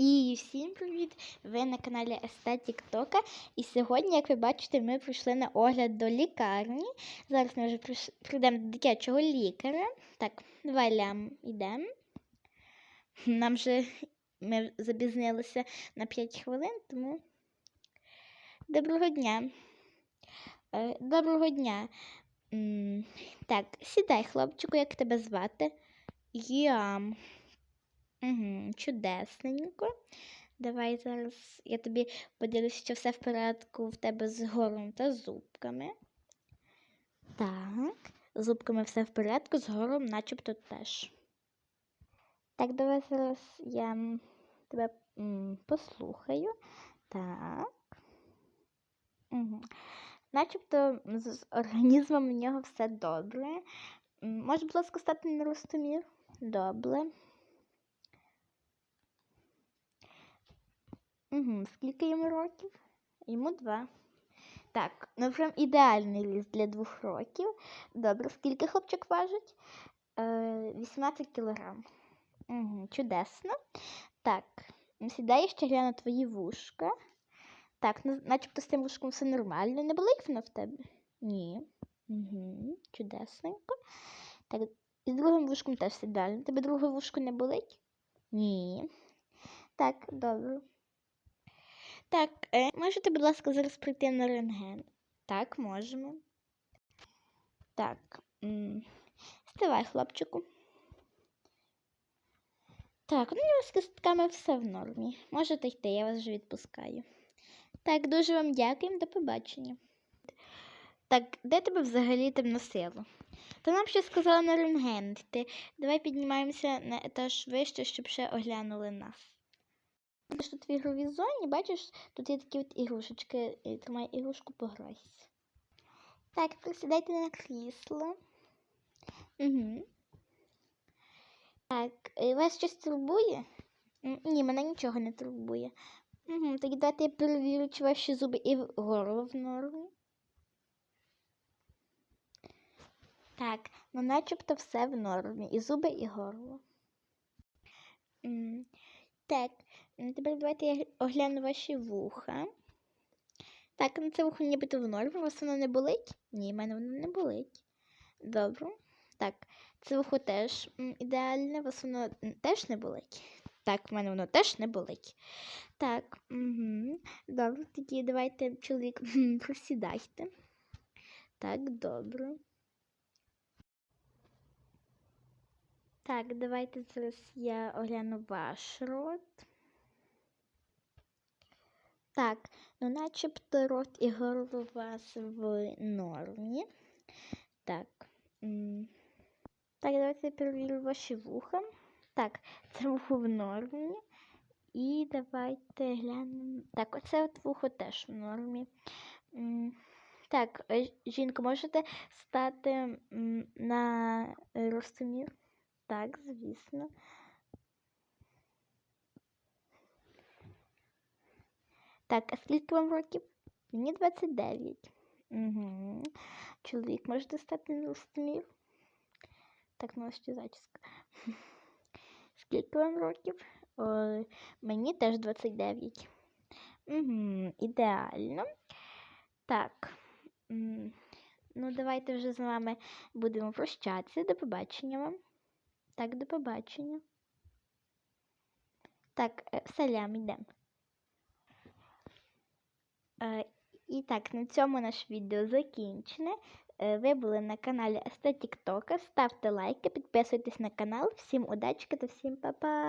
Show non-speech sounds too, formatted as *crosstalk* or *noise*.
І всім привіт! Ви на каналі Естетік Тока. І сьогодні, як ви бачите, ми прийшли на огляд до лікарні. Зараз ми вже прийдемо до дитячого лікаря. Так, давай йдемо. Нам вже ми запізнилися на 5 хвилин, тому доброго дня. Е, Доброго дня. Так, сідай, хлопчику, як тебе звати? Ям. Угу, чудесненько. Давай зараз я тобі поділюся, що все в порядку в тебе з горлом та зубками. Так, з зубками все в порядку, з горлом начебто теж. Так, давай зараз я тебе м, послухаю. Так. Угу. Начебто з організмом у нього все добре. М, Може, будь ласка, стати на ростомір? Добре. Угу. Скільки йому років? Йому два. Так, ну прям ідеальний ріст для двох років. Добре, скільки хлопчик важить? Е, 18 кілограм. Угу, чудесно. Так, сідай я ще гляну твої вушка. Так, ну, начебто з тим вушком все нормально. Не болить воно в тебе? Ні. Угу, чудесненько. Так, і з другим вушком теж все ідеально. Тебе друге вушко не болить? Ні. Так, добре. Так, е, можете, будь ласка, зараз прийти на рентген? Так, можемо. Так. м, Стивай, хлопчику. Так, ну у нього з кистками все в нормі. Можете йти, я вас вже відпускаю. Так, дуже вам дякуємо, до побачення. Так, де тебе взагалі там носило? Та нам ще сказали на рентген йти. Давай піднімаємося на етаж вище, щоб ще оглянули нас. Ти тут в ігровій зоні, бачиш, тут є такі от ігрушечки. Тримай ігрушку, пограйся. Так, присідайте на крісло. Угу. Так, е, вас щось турбує? Ні, мене нічого не турбує. Угу, тоді дайте я перевірю, чи ваші зуби і горло в нормі. Так, ну начебто все в нормі. І зуби, і горло. Так, тепер давайте я огляну ваші вуха. Так, ну це вухо нібито в нормі. У вас воно не болить? Ні, в мене воно не болить. Добре. Так, це вухо теж ідеальне, у вас воно теж не болить. Так, в мене воно теж не болить. Так, угу. добре, тоді давайте, чоловік, *laughs* просідайте. Так, добре. Так, давайте зараз я огляну ваш рот. Так, ну начебто рот і горло у вас в нормі. Так. Так, давайте я перевірю ваші вуха. Так, це вухо в нормі. І давайте глянемо. Так, оце от вухо теж в нормі. Так, е, жінко, можете стати на ростомір? Так, звісно. Так, а скільки вам років? Мені 29. Угу. Чоловік, можете стати на ростомір? Так, ну ще зачіска. *laughs* Скільки вам років? Ой, мені теж 29. Угу, ідеально. Так. Ну, давайте вже з вами будемо прощатися. До побачення вам. Так, до побачення. Так, е, салям, йдемо. Е, І так, на цьому наше відео закінчене. Е, Ви були на каналі Естетік Тока. Ставте лайки, підписуйтесь на канал. Всім удачки та всім па-па!